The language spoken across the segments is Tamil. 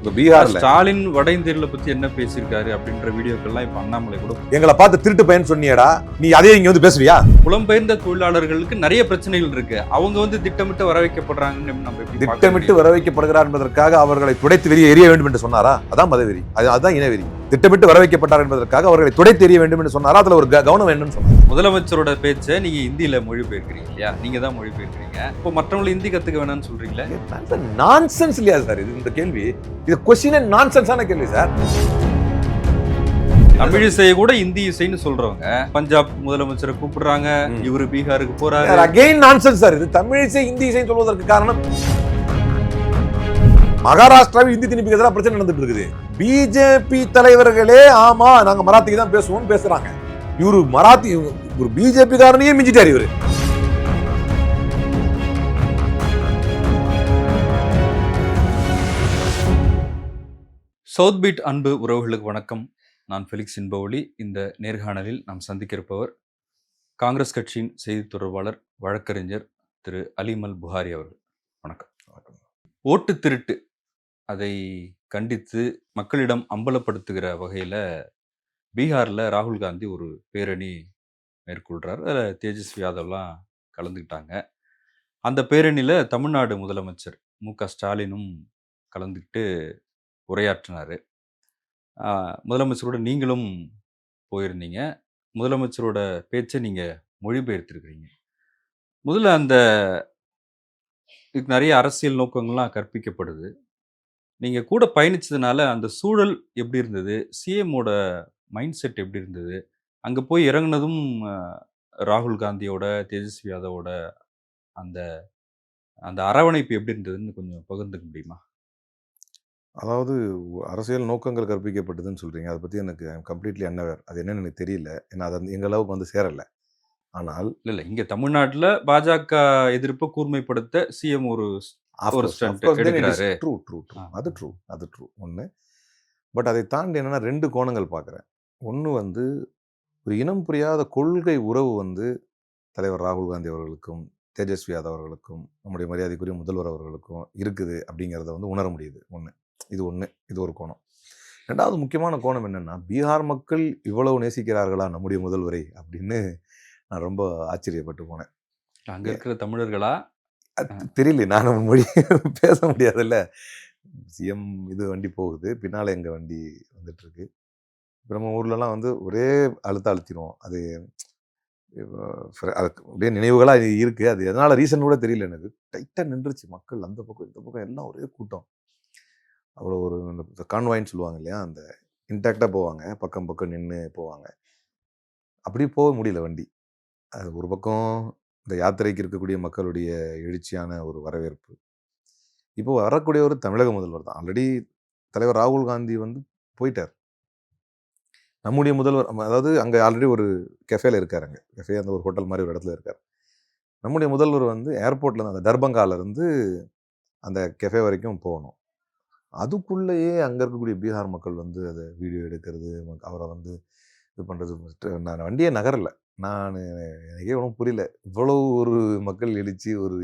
இப்ப பீகார்ல. ஸ்டாலின் வட இந்தியர்களை பத்தி என்ன பேசியிருக்காரு அப்படின்ற வீடியோக்கெல்லாம் இப்ப அண்ணாமலை கூட எங்களை பார்த்து திருட்டு பையன் சொன்னியடா. நீ அதே இங்க வந்து பேசுவியா? புலம்பெயர்ந்த தொழிலாளர்களுக்கு நிறைய பிரச்சனைகள் இருக்கு. அவங்க வந்து திட்டமிட்டு வர வைக்கப்படுறாங்கன்னு நம்ம திட்டமிட்டு? வர வைக்கப்படுகிறார் என்பதற்காக அவர்களை துடைத்து வெளியே எறிய வேண்டும் என்று சொன்னாரா? அதான் மதவெறி. அது அதுதான் இனவெறி. திட்டமிட்டு வர வைக்கப்பட்டார் என்பதற்காக அவர்களை துடைத்து எறிய வேண்டும் என்று சொன்னாரா. அதுல ஒரு கவனம் வேணும்னு சொன்னார். முதலமைச்சரோட பேச்சை நீங்க இந்தியில மொழிபெயர்க்கிறீங்க இல்லையா? நீங்க தான் மொழிபெயர்க்கிறீங்க. இப்போ மற்றவங்களை ஹிந்தி கத்துக்க வேணாம்னு சொல்றீங்களே? நான்சென்ஸ் இல்லையா சார் இது இந்த கேள்வி. இது கொஸ்டின் நான்சென்ஸான கேள்வி சார் தமிழ் இசையை கூட இந்தி இசைன்னு சொல்றவங்க. பஞ்சாப் முதலமைச்சரை கூப்பிடுறாங்க. இவரு பீகாருக்கு போறாரு. அகைன் நான்சென்ஸ் சார் இது தமிழ் இசை இந்தி இசை சொல்வதற்கு காரணம். மகாராஷ்டிராவில் இந்தி திணிப்புக்கு எதிராக பிரச்சனை நடந்துட்டு இருக்குது. பிஜேபி தலைவர்களே ஆமா நாங்க மராத்திக்கு தான் பேசுவோம் பேசுறாங்க. இவரு மராத்தி ஒரு பிஜேபி காரனையே மிஞ்சிட்டாரு இவரு. சவுத் பீட் அன்பு உறவுகளுக்கு வணக்கம். நான் ஃபெலிக்ஸ் இன்பவொலி இந்த நேர்காணலில் நாம் சந்திக்க இருப்பவர் காங்கிரஸ் கட்சியின் செய்தி தொடர்பாளர் வழக்கறிஞர் திரு அலிமல் புகாரி அவர்கள். வணக்கம். ஓட்டு திருட்டு அதை கண்டித்து மக்களிடம் அம்பலப்படுத்துகிற வகையில் பீகாரில் ராகுல் காந்தி ஒரு பேரணி மேற்கொள்கிறார் அதில் தேஜஸ்வி யாதவ்லாம் கலந்துக்கிட்டாங்க. அந்த பேரணியில் தமிழ்நாடு முதலமைச்சர் மு. க. ஸ்டாலினும் கலந்துக்கிட்டு உரையாற்றினார். முதலமைச்சரோட நீங்களும் போயிருந்தீங்க. முதலமைச்சரோட பேச்சை நீங்கள் மொழிபெயர்த்திருக்கிறீங்க. முதல்ல அந்த இதுக்கு நிறைய அரசியல் நோக்கங்கள்லாம் கற்பிக்கப்படுது. நீங்கள் கூட பயணிச்சதுனால அந்த சூழல் எப்படி இருந்தது? சிஎம்மோட மைண்ட் செட் எப்படி இருந்தது? அங்கே போய் இறங்குனதும் ராகுல் காந்தியோட தேஜஸ்வி யாதவோட அந்த அந்த அரவணைப்பு எப்படி இருந்ததுன்னு கொஞ்சம் பகிர்ந்துக்க முடியுமா? அதாவது அரசியல் நோக்கங்கள் கற்பிக்கப்பட்டதுன்னு சொல்றீங்க. அதை பத்தி எனக்கு கம்ப்ளீட்லி அன்னவேர் அது என்னன்னு எனக்கு தெரியல. ஏன்னா அது அந்த- எங்க அளவுக்கு வந்து சேரல. ஆனால் இல்லை இல்லை. இங்கே தமிழ்நாட்டில் பாஜக எதிர்ப்பை கூர்மைப்படுத்த சிஎம் ஒரு. True true. அது ட்ரூ அது ட்ரூ ஒன்று பட் அதை தாண்டி என்னன்னா ரெண்டு கோணங்கள் பார்க்குறேன். ஒன்று வந்து ஒரு இனம் புரியாத கொள்கை உறவு வந்து தலைவர் ராகுல் காந்தி அவர்களுக்கும் தேஜஸ்வி யாதவ் அவர்களுக்கும் நம்முடைய மரியாதைக்குரிய முதல்வர் அவர்களுக்கும் இருக்குது அப்படிங்கிறத வந்து உணர முடியுது. ஒன்று இது ஒன்று இது ஒரு கோணம். ரெண்டாவது முக்கியமான கோணம் என்னன்னா பீகார் மக்கள் இவ்வளவு நேசிக்கிறார்களா நம்முடைய முதல்வரை அப்படின்னு நான் ரொம்ப ஆச்சரியப்பட்டு போனேன். அங்கே இருக்கிற தமிழர்களா? தெரியல நான் மொழி பேச முடியாதுல்ல. சிஎம் இது வண்டி போகுது பின்னால் எங்கள் வண்டி வந்துட்டுருக்கு. இப்போ நம்ம ஊர்லலாம் வந்து ஒரே அழுத்த அழுத்திடுவோம் அது அதுக்கு அப்படியே நினைவுகளாக இருக்குது அது எதனால் ரீசன் கூட தெரியல எனக்கு. டைட்டாக நின்றுச்சு மக்கள் அந்த பக்கம் இந்த பக்கம் எல்லாம் ஒரே கூட்டம். அவ்வளோ ஒரு அந்த கான்வாயின்னு சொல்லுவாங்க இல்லையா அந்த இன்டாக்டாக போவாங்க. பக்கம் பக்கம் நின்று போவாங்க. அப்படி போக முடியல வண்டி. அது ஒரு பக்கம் இந்த யாத்திரைக்கு இருக்கக்கூடிய மக்களுடைய எழுச்சியான ஒரு வரவேற்பு. இப்போ வரக்கூடிய ஒரு தமிழக முதல்வர் தான். ஆல்ரெடி தலைவர் ராகுல் காந்தி வந்து போயிட்டார். நம்முடைய முதல்வர் அதாவது அங்கே ஆல்ரெடி ஒரு கெஃபேல இருக்கார் அங்கே. கெஃபே அந்த ஒரு ஹோட்டல் மாதிரி ஒரு இடத்துல இருக்கார். நம்முடைய முதல்வர் வந்து ஏர்போர்ட்ல அந்த தர்பங்காலேருந்து அந்த கெஃபே வரைக்கும் போகணும். அதுக்குள்ளேயே அங்கே இருக்கக்கூடிய பீகார் மக்கள் வந்து அதை வீடியோ எடுக்கிறது அவரை வந்து இது பண்ணுறது நான் வண்டியே நகரல. நான் எனக்கே ஒன்றும் புரியல. இவ்வளவு ஒரு மக்கள் எழுச்சி ஒரு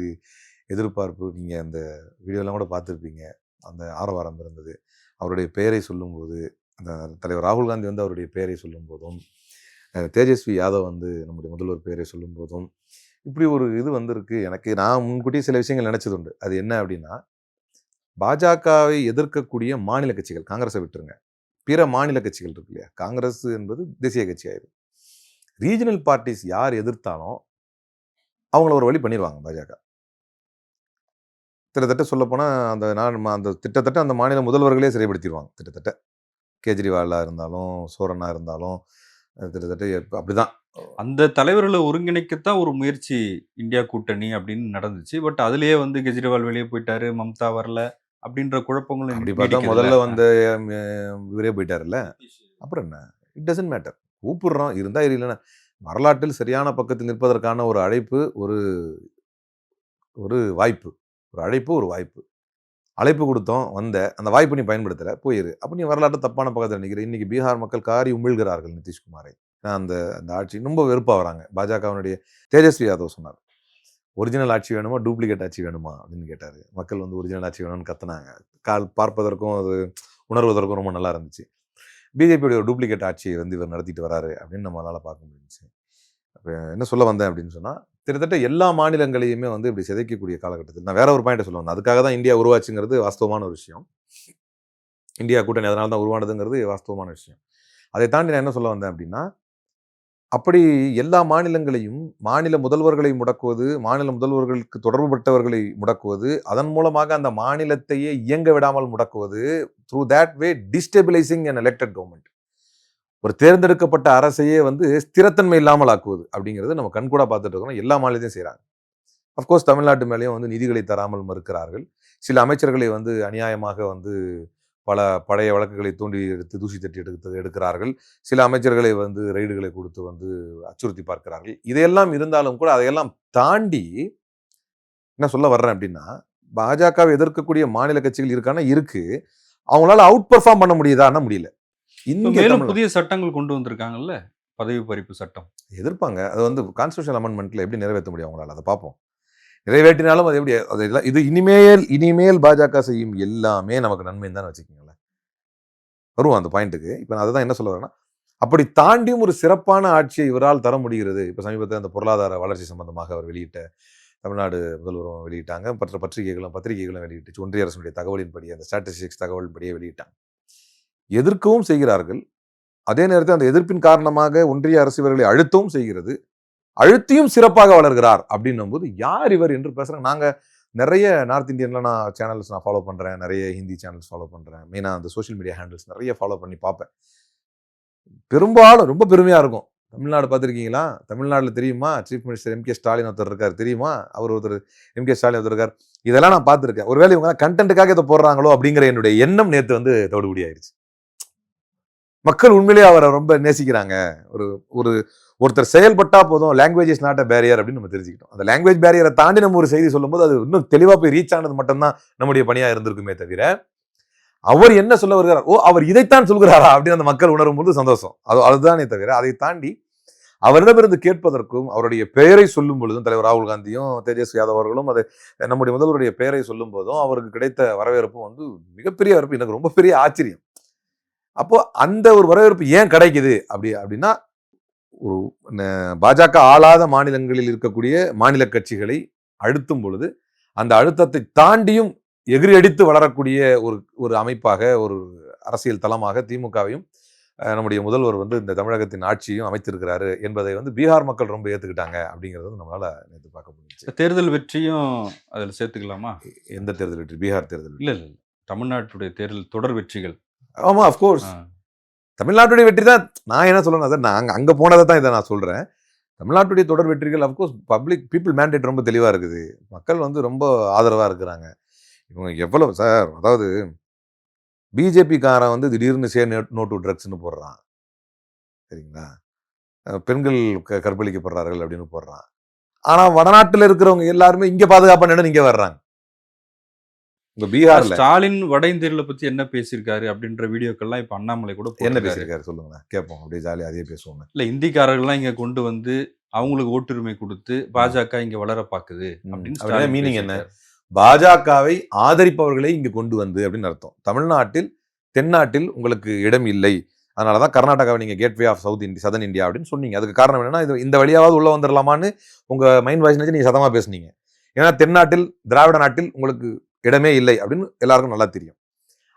எதிர்பார்ப்பு நீங்கள் அந்த வீடியோலாம் கூட பார்த்துருப்பீங்க. அந்த ஆரவாரம் இருந்தது. அவருடைய பெயரை சொல்லும்போது அந்த தலைவர் ராகுல் காந்தி வந்து அவருடைய பெயரை சொல்லும்போதும் தேஜஸ்வி யாதவ் வந்து நம்முடைய முதல்வர் பெயரை சொல்லும்போதும் இப்படி ஒரு இது வந்திருக்கு. எனக்கு நான் முன்கூட்டியே சில விஷயங்கள் நினச்சதுண்டு அது என்ன அப்படின்னா பாஜகவை எதிர்க்கக்கூடிய மாநில கட்சிகள் காங்கிரஸை விட்டுருங்க. பிற மாநில கட்சிகள் இருக்கு இல்லையா? காங்கிரஸ் என்பது தேசிய கட்சி ஆயிரு ரீஜனல் பார்ட்டிஸ் யார் எதிர்த்தாலும் அவங்கள ஒரு வழி பண்ணிடுவாங்க பாஜக. கிட்டத்தட்ட சொல்லப்போனால் அந்த நான் அந்த திட்டத்தட்ட அந்த மாநில முதல்வர்களே சிறைப்படுத்திடுவாங்க கிட்டத்தட்ட. கேஜ்ரிவாலாக இருந்தாலும் சோரனா இருந்தாலும் கிட்டத்தட்ட அப்படிதான். அந்த தலைவர்களை ஒருங்கிணைக்கத்தான் ஒரு முயற்சி இந்தியா கூட்டணி அப்படின்னு நடந்துச்சு. பட் அதுலயே வந்து கெஜ்ரிவால் வெளியே போயிட்டாரு மம்தா வரல அப்படின்ற குழப்பங்களும் அப்படி பார்த்தா. முதல்ல வந்த இவரே போயிட்டாருல்ல. அப்புறம் என்ன? இட் டசன்ட் மேட்டர் கூப்பிடுறோம் இருந்தால் இல்லைன்னா. வரலாற்றில் சரியான பக்கத்தில் நிற்பதற்கான ஒரு அழைப்பு ஒரு ஒரு வாய்ப்பு. ஒரு அழைப்பு ஒரு வாய்ப்பு. அழைப்பு கொடுத்தோம் வந்த அந்த வாய்ப்பு நீ பயன்படுத்தலை போயிரு அப்போ நீ வரலாற்று தப்பான பக்கத்தில் நிற்கிற இன்றைக்கி பீகார் மக்கள் காரி உமிழ்கிறார்கள் நிதிஷ்குமாரை. நான் அந்த அந்த ஆட்சி ரொம்ப வெறுப்பாக வராங்க. பாஜகவினுடைய தேஜஸ்வி யாதவ் சொன்னார். ஒரிஜினல் ஆட்சி வேணுமா? டூப்ளிகேட் ஆட்சி வேணுமா? அப்படின்னு கேட்டார். மக்கள் வந்து ஒரிஜினல் ஆட்சி வேணும்னு கத்துனாங்க. கால் பார்ப்பதற்கும் அது உணர்வதற்கும் ரொம்ப நல்லா இருந்துச்சு. பிஜேபியோட ஒரு டூப்ளிகேட் ஆட்சியை வந்து இவர் நடத்திட்டு வராரு அப்படின்னு நம்மளால் பார்க்க முடிஞ்சுச்சு. அப்போ என்ன சொல்ல வந்தேன் அப்படின்னு சொன்னால் கிட்டத்தட்ட எல்லா மாநிலங்களையுமே வந்து இப்படி சிதைக்கக்கூடிய காலகட்டத்தில் நான் வேற ஒரு பாயிண்ட்டை சொல்ல வந்தேன். அதுக்காக தான் இந்தியா உருவாச்சுங்கிறது வாஸ்தவமான ஒரு விஷயம். இந்தியா கூட்டணி அதனால தான் உருவானதுங்கிறது வாஸ்தவமான விஷயம். அதை தாண்டி நான் என்ன சொல்ல வந்தேன் அப்படின்னா அப்படி எல்லா மாநிலங்களையும் மாநில முதல்வர்களை முடக்குவது மாநில முதல்வர்களுக்கு தொடர்புபட்டவர்களை முடக்குவது அதன் மூலமாக அந்த மாநிலத்தையே இயங்க விடாமல் முடக்குவது through that way destabilising unelected government ஒரு தேர்ந்தெடுக்கப்பட்ட அரசையே வந்து ஸ்திரத்தன்மை இல்லாமல் ஆக்குவது அப்படிங்கிறது நம்ம கண்கூட பார்த்துட்டு இருக்கோம் எல்லா மாநிலத்தையும் செய்கிறாங்க அஃப்கோர்ஸ் தமிழ்நாட்டு மேலேயும் வந்து நிதிகளை தராமல் மறுக்கிறார்கள். சில அமைச்சர்களை வந்து அநியாயமாக வந்து பல பழைய வழக்குகளை தூண்டி எடுத்து தூசி தட்டி எடுத்து எடுக்கிறார்கள். சில அமைச்சர்களை வந்து ரைடுகளை கொடுத்து வந்து அச்சுறுத்தி பார்க்கிறார்கள். இதையெல்லாம் இருந்தாலும் கூட அதையெல்லாம் தாண்டி என்ன சொல்ல வர்றேன் அப்படின்னா பாஜகவை எதிர்க்கக்கூடிய மாநில கட்சிகள் இருக்கானா? இருக்கு. அவங்களால அவுட் பெர்ஃபார்ம் பண்ண முடியுதான்னா முடியல. தமிழ்நாடு- புதிய சட்டங்கள் கொண்டு வந்திருக்காங்கல்ல? பதவி பறிப்பு சட்டம். எதிர்ப்பாங்க. அது வந்து கான்ஸ்டியூஷன் அமெண்ட்மெண்ட்ல எப்படி நிறைவேற்ற முடியும் அவங்களால? அதை பார்ப்போம். நிறைவேற்றினாலும் அது எப்படி அது எல்லாம் இது இனிமேல் இனிமேல் பாஜக செய்யும் எல்லாமே நமக்கு நன்மை தான் வச்சுக்கோங்களேன். வருவோம் அந்த பாயிண்ட்டுக்கு இப்போ நான் அதை என்ன சொல்ல வரேன்னா அப்படி தாண்டியும் ஒரு சிறப்பான ஆட்சியை இவரால் தர முடிகிறது. இப்போ சமீபத்தில் அந்த பொருளாதார வளர்ச்சி சம்பந்தமாக அவர் வெளியிட்ட தமிழ்நாடு முதல்வரும் வெளியிட்டாங்க. மற்ற பத்திரிகைகளும் பத்திரிகைகளும் வெளியிட்டுச்சு. ஒன்றிய அரசுடைய தகவலின்படி அந்த ஸ்டாட்டிஸ்டிக்ஸ் தகவலின்படியே வெளியிட்டாங்க. எதிர்க்கவும் செய்கிறார்கள். அதே நேரத்தில் அந்த எதிர்ப்பின் காரணமாக ஒன்றிய அரசு இவர்களை அழுத்தவும் செய்கிறது. அழுத்தியும் சிறப்பாக வளர்கிறார் அப்படின்னும் போது யார் இவர் என்று பேசுகிறாங்க நாங்கள் நிறைய நார்த் இந்தியனில் நான் சேனல்ஸ் நான் ஃபாலோ பண்ணுறேன் நிறைய ஹிந்தி சேனல்ஸ் ஃபாலோ பண்ணுறேன் மெயினாக அந்த சோஷியல் மீடியா ஹேண்டில்ஸ் நிறைய ஃபாலோ பண்ணி பார்ப்பேன். பெரும்பாலும் ரொம்ப பெருமையாக இருக்கும். தமிழ்நாடு பார்த்துருக்கீங்களா? தமிழ்நாட்டில் தெரியுமா? Chief minister M K Stalin ஒருத்தர் இருக்கார். தெரியுமா? அவர் ஒருத்தர் எம் கே ஸ்டாலின் ஒருத்தர் இருக்கார். இதெல்லாம் நான் பார்த்துருக்கேன். ஒருவேளை இவங்க கண்டென்ட்டுக்காக இதை போடுறாங்களோ அப்படிங்கிற என்னுடைய எண்ணம் நேற்று வந்து தோடுபடி ஆயிடுச்சு மக்கள் உண்மையிலேயே அவரை ரொம்ப நேசிக்கிறாங்க. ஒரு ஒரு ஒருத்தர் செயல்பட்டா போதும் language is not a barrier அப்படின்னு நம்ம தெரிஞ்சுக்கிட்டோம். அந்த லாங்குவேஜ் பேரியரை தாண்டி நம்ம ஒரு செய்தி சொல்லும்போது அது இன்னும் தெளிவாக போய் ரீச் ஆனது மட்டும்தான் நம்முடைய பணியாக இருந்திருக்குமே தவிர அவர் என்ன சொல்ல வருகிறார்? ஓ அவர் இதைத்தான் சொல்கிறாரா? அப்படின்னு அந்த மக்கள் உணரும் போது சந்தோஷம். அது அதுதானே தவிர அதை தாண்டி அவரிடமிருந்து கேட்பதற்கும் அவருடைய பெயரை சொல்லும் பொழுதும் தலைவர் ராகுல் காந்தியும் தேஜஸ்வி யாதவ் அவர்களும் அது நம்முடைய முதல்வருடைய பெயரை சொல்லும் போதும் அவருக்கு கிடைத்த வரவேற்பும் வந்து மிகப்பெரிய வரவேற்பு. எனக்கு ரொம்ப பெரிய ஆச்சரியம். அப்போ அந்த ஒரு வரவேற்பு ஏன் கிடைக்குது? அப்படி அப்படின்னா ஒரு பாஜக ஆளாத மாநிலங்களில் இருக்கக்கூடிய மாநில கட்சிகளை அழுத்தும் பொழுது அந்த அழுத்தத்தை தாண்டியும் எகிரி அடித்து வளரக்கூடிய ஒரு ஒரு அமைப்பாக ஒரு அரசியல் தளமாக திமுகவையும் நம்முடைய முதல்வர் வந்து இந்த தமிழகத்தின் ஆட்சியும் அமைத்திருக்கிறாரு என்பதை வந்து பீகார் மக்கள் ரொம்ப ஏத்துக்கிட்டாங்க அப்படிங்கிறது நம்மளால நேற்று பார்க்க முடிஞ்சுச்சு. தேர்தல் வெற்றியும் அதுல சேர்த்துக்கலாமா? எந்த தேர்தல் வெற்றி? பீகார் தேர்தல் இல்ல இல்ல. தமிழ்நாட்டுடைய தேர்தல் தொடர் வெற்றிகள். ஆமா அஃப்கோர்ஸ். தமிழ்நாட்டுடைய வெற்றி தான். நான் என்ன சொல்லணும் சார் நான் அங்கே அங்கே போனதை தான் இதை நான் சொல்கிறேன் தமிழ்நாட்டுடைய தொடர் வெற்றிகள் அஃப்கோர்ஸ் பப்ளிக் பீப்புள் மேண்டேட் ரொம்ப தெளிவாக இருக்குது. மக்கள் வந்து ரொம்ப ஆதரவாக இருக்கிறாங்க. இவங்க எவ்வளோ சார் அதாவது பிஜேபிக்காரன் வந்து திடீர்னு சே நோட் டு ட்ரக்ஸ்னு போடுறான். சரிங்களா? பெண்கள் க கற்பழிக்கப்படுறார்கள் அப்படின்னு போடுறான். ஆனால் வடநாட்டில் இருக்கிறவங்க எல்லாருமே இங்கே பாதுகாப்பான இங்கே வர்றாங்க. உங்க பீகார்ல. ஸ்டாலின் வட இந்தியர்களை பத்தி என்ன பேசியிருக்காரு அப்படின்ற வீடியோக்கள்லாம் இப்ப அண்ணாமலை கூட என்ன. பேசியிருக்காரு சொல்லுங்களேன். கேட்போம் அப்படியே ஜாலியாக அதே பேசுவோங்க. இல்ல இந்திக்காரர்கள்லாம் இங்க கொண்டு வந்து அவங்களுக்கு ஓட்டுரிமை கொடுத்து பாஜக இங்க வளர பாக்குது. அப்படின்னு meaning என்ன? பாஜகவை ஆதரிப்பவர்களை இங்கு கொண்டு வந்து அப்படின்னு அர்த்தம். தமிழ்நாட்டில் தென்னாட்டில் உங்களுக்கு இடம் இல்லை. அதனால தான் கர்நாடகாவை நீங்கள் gateway of south India southern India அப்படின்னு சொன்னீங்க. அதுக்கு காரணம் என்னன்னா இது இந்த வழியாவது உள்ள வந்துடலாமான்னு உங்கள் மைண்ட் வாய்ஸ் நினச்சி நீங்கள் சதமாக பேசுனீங்க. ஏன்னா தென்னாட்டில் திராவிட நாட்டில் உங்களுக்கு இடமே இல்லை அப்படின்னு எல்லாருக்கும் நல்லா தெரியும்.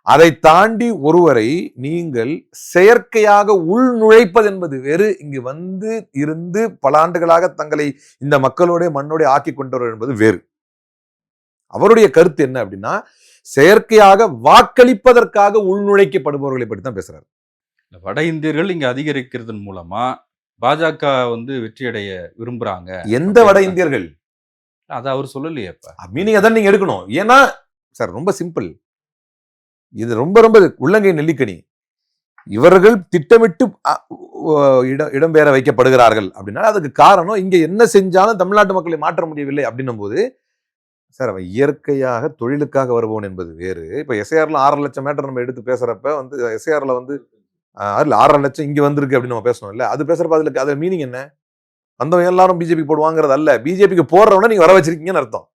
அதை தாண்டி ஒருவரை நீங்கள் செயற்கையாக உள் நுழைப்பது என்பது வேறு. இங்கு வந்து இருந்து பல ஆண்டுகளாக தங்களை இந்த மக்களோட மண்ணோட ஆக்கி கொண்டவர் என்பது வேறு. அவருடைய கருத்து என்ன அப்படின்னா செயற்கையாக வாக்களிப்பதற்காக உள்நுழைக்கப்படுபவர்களை பற்றி தான் பேசுறாரு. வட இந்தியர்கள் இங்க அதிகரிக்கிறதன் மூலமா பாஜக வந்து வெற்றி அடைய விரும்புறாங்க. எந்த வட இந்தியர்கள்? அதை அவர் சொல்லலையே மீனிங் அதான் நீங்க எடுக்கணும். ஏன்னா சார் ரொம்ப சிம்பிள் இது ரொம்ப ரொம்ப உள்ளங்கை நெல்லிக்கனி. இவர்கள் திட்டமிட்டு இடம் இடம்பெயர வைக்கப்படுகிறார்கள் அப்படின்னா அதுக்கு காரணம் இங்க என்ன செஞ்சாலும் தமிழ்நாட்டு மக்களை மாற்ற முடியவில்லை அப்படின்னும் போது சார் அவன் இயற்கையாக தொழிலுக்காக வருபவன் என்பது வேறு. இப்போ எஸ்ஐஆர்ல ஆறரை லட்சம் மேட்டர் நம்ம எடுத்து பேசுறப்ப வந்து எஸ்ஐஆரில் வந்து அதில் ஆறரை லட்சம் இங்கே வந்திருக்கு அப்படின்னு நம்ம பேசணும் இல்லை? அது பேசுறப்ப அதுல அதில் மீனிங் என்ன? வந்தவங்க எல்லாரும் பிஜேபி போடுவாங்கிறது அல்ல பிஜேபிக்கு போடுறவன நீங்க வர வச்சிருக்கீங்கன்னு அர்த்தம்.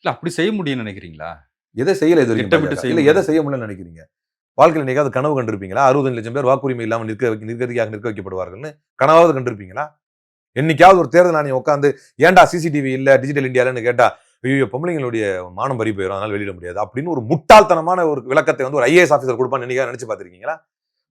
இல்ல அப்படி செய்ய முடியும்னு நினைக்கிறீங்களா? எதை செய்யல இது இல்ல. எதை செய்ய முடியலன்னு நினைக்கிறீங்க? வாழ்க்கையில் நீங்க அது கனவு கண்டிருப்பீங்களா? அறுபது லட்சம் பேர் வாக்குரிமை இல்லாமல் நிற்க நிற்கதியாக நிற்க வைக்கப்படுவார்கள்னு கனவாவது கண்டிருப்பீங்களா? என்னைக்காவது ஒரு தேர்தல் ஆணையம் உட்காந்து ஏன்டா சிசிடிவி இல்ல டிஜிட்டல் இந்தியாலன்னு கேட்டா ஐயோ பொம்பளைங்களுடைய மானம் பறி போயிடும் அதனால வெளியிட முடியாது. அப்படின்னு ஒரு முட்டாள்தனமான ஒரு விளக்கத்தை வந்து ஒரு ஐஏஎஸ் ஆஃபீஸர் கொடுப்பான்னு நினைச்சு பார்த்திருக்கீங்களா?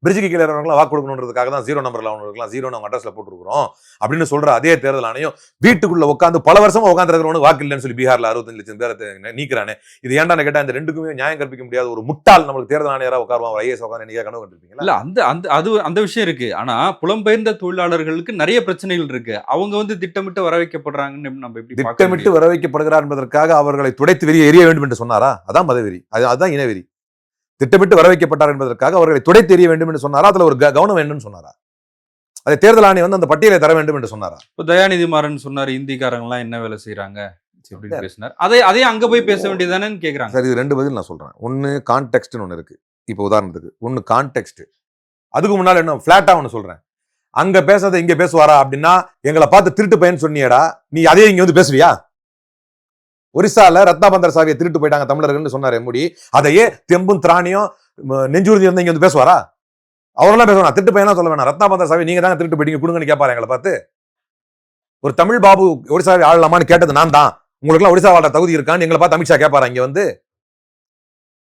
பிரிட்ஜுக்கு கீழே இருக்கிறவங்களாம் வாக்கு கொடுக்கணுன்றதுக்காக தான் ஜீரோ நம்பர்ல அவங்களுக்குலாம் ஜீரோ நம்ம அட்ரஸ்ல போட்டுருக்கிறோம். அப்படின்னு சொல்ற அதே தேர்தல் ஆணையம் வீட்டுக்குள்ள உட்காந்து பல வருஷமா உட்காந்து இருக்கிறவனுக்கு வாக்கு இல்லைன்னு சொல்லி பீகார்ல அறுபத்தஞ்சு லட்சம் பேரை நீக்கிறானே. இது ஏன்டான்னு கேட்டா இந்த ரெண்டுக்குமே நியாயம் கற்பிக்க முடியாத ஒரு முட்டாள் நம்மளுக்கு தேர்தல் ஆணையரா உட்காருவான் ஒரு ஐஏஎஸ் உட்காந்து நீங்க கனவு கண்டிருப்பீங்களா? இல்ல அந்த அந்த அது அந்த விஷயம் இருக்கு. ஆனா புலம்பெயர்ந்த தொழிலாளர்களுக்கு நிறைய பிரச்சனைகள் இருக்கு. அவங்க வந்து திட்டமிட்டு வர வைக்கப்படுறாங்கன்னு நம்ம எப்படி திட்டமிட்டு? வர வைக்கப்படுகிறார் என்பதற்காக அவர்களை துடைத்து வெளியே எரிய வேண்டும் என்று சொன்னாரா? அதான் மதவெறி அது அதுதான் இனவெறி திட்டமிட்டு வர வைக்கப்பட்டார் என்பதற்காக அவர்களை துடைத்து எறிய வேண்டும் என்று சொன்னாரா? அதுல ஒரு கவனம் வேண்டும்னு சொன்னாரா? அதை தேர்தல் ஆணையம் வந்து அந்த பட்டியலை தர வேண்டும் என்று சொன்னாரா? இப்ப தயாநிதி மாறன் சொன்னாரு இந்திக்காரங்க எல்லாம் என்ன வேலை செய்யறாங்க அப்படின்னு பேசினார். அதை அதே அங்க போய் பேச வேண்டியதானேன்னு கேக்குறாங்க. சரி இது ரெண்டு பதில் நான் சொல்றேன். ஒன்னு கான்டெக்ட்னு ஒன்று இருக்கு. இப்போ உதாரணத்துக்கு ஒன்னு கான்டெக்ட் அதுக்கு முன்னால என்ன ஃபிளாட்டா ஒன்று சொல்றேன். அங்க பேசாத இங்க பேசுவாரா அப்படின்னா எங்களை பார்த்து திருட்டு பையன் சொன்னியடா நீ அதே இங்க வந்து பேசுவியா? ஒரிசால ரத்னாபந்தர் சாவியை திருட்டு போயிட்டாங்க தமிழர்கள்னு சொன்னார் எம்முடி அதையே தெம்பும் திராணியும் நெஞ்சுறுதி வந்து இங்க வந்து பேசுவாரா? அவரெல்லாம் பேசுவாங்க திருட்டு பையனா சொல்ல வேணாம். ரத்னாபந்தர் சாவி நீங்க தாங்க திருட்டு போயிட்டீங்க கொடுங்கன்னு கேட்பாரு எங்களை பார்த்து. ஒரு தமிழ் பாபு ஒரிசாவை ஆளலாமான்னு கேட்டது நான் தான். உங்களுக்குலாம் ஒரிசா வாழ்ற தகுதி இருக்கான்னு எங்களை பார்த்து அமித்ஷா கேட்பாரு இங்க வந்து?